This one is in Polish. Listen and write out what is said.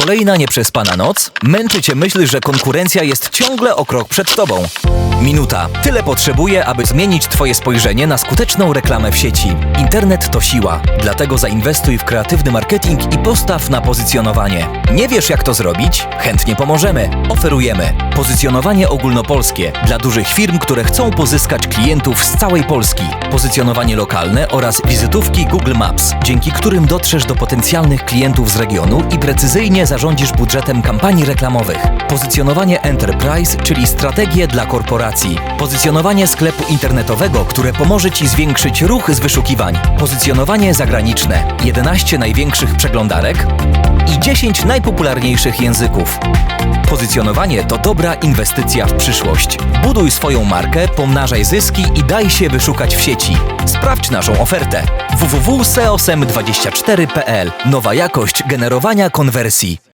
Kolejna nieprzespana noc? Męczy cię myśl, że konkurencja jest ciągle o krok przed tobą. Minuta. Tyle potrzebuje, aby zmienić twoje spojrzenie na skuteczną reklamę w sieci. Internet to siła, dlatego zainwestuj w kreatywny marketing i postaw na pozycjonowanie. Nie wiesz jak to zrobić? Chętnie pomożemy. Oferujemy pozycjonowanie ogólnopolskie dla dużych firm, które chcą pozyskać klientów z całej Polski. Pozycjonowanie lokalne oraz wizytówki Google Maps, dzięki którym dotrzesz do potencjalnych klientów z regionu i precyzyjnie zarządzisz budżetem kampanii reklamowych. Pozycjonowanie Enterprise, czyli strategie dla korporacji. Pozycjonowanie sklepu internetowego, które pomoże Ci zwiększyć ruch z wyszukiwań. Pozycjonowanie zagraniczne. 11 największych przeglądarek i 10 najpopularniejszych języków. Pozycjonowanie to dobra inwestycja w przyszłość. Buduj swoją markę, pomnażaj zyski i daj się wyszukać w sieci. Sprawdź naszą ofertę www.seosem24.pl Nowa jakość generowania konwersji.